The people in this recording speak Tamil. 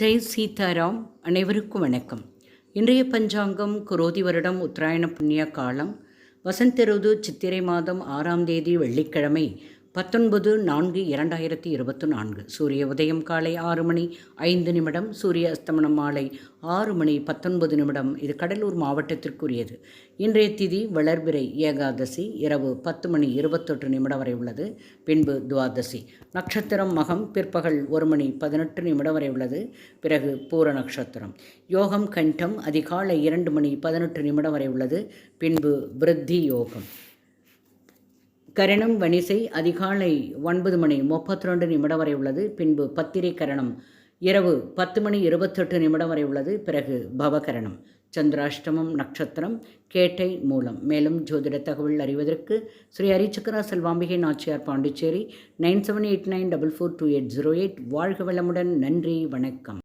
ஜெய் சீதாராம் அனைவருக்கும் வணக்கம். இன்றைய பஞ்சாங்கம் குரோதி வருடம் உத்தராயண புண்ணிய காலம். வசந்த ருது சித்திரை மாதம் ஆறாம் தேதி வெள்ளிக்கிழமை பத்தொன்பது நான்கு இரண்டாயிரத்தி இருபத்தி நான்கு. சூரிய உதயம் காலை ஆறு மணி ஐந்து நிமிடம். சூரிய அஸ்தமனம் மாலை ஆறு மணி பத்தொன்பது நிமிடம். இது கடலூர் மாவட்டத்திற்குரியது. இன்றைய திதி வளர்பிறை ஏகாதசி இரவு பத்து மணி இருபத்தெட்டு நிமிடம் வரை உள்ளது. பின்பு துவாதசி. நட்சத்திரம் மகம் பிற்பகல் ஒரு மணி பதினெட்டு நிமிடம் வரை உள்ளது. பிறகு பூர நட்சத்திரம். யோகம் கண்டம் அதிகாலை இரண்டு மணி பதினெட்டு நிமிடம் வரை உள்ளது. பின்பு விருத்தி யோகம். கரணம் வனிசை அதிகாலை ஒன்பது மணி முப்பத்தி ரெண்டு நிமிடம் வரை உள்ளது. பின்பு பத்திரை கரணம் இரவு பத்து மணி இருபத்தெட்டு நிமிடம் வரை உள்ளது. பிறகு பவகரணம். சந்திராஷ்டமம் நட்சத்திரம் கேட்டை மூலம். மேலும் ஜோதிட தகவல் அறிவதற்கு Sri Harichakkara Selvambigai Nachiyar Pondicherry nine seven eight nine double four two eight zero eight. வாழ்க வளமுடன். நன்றி. வணக்கம்.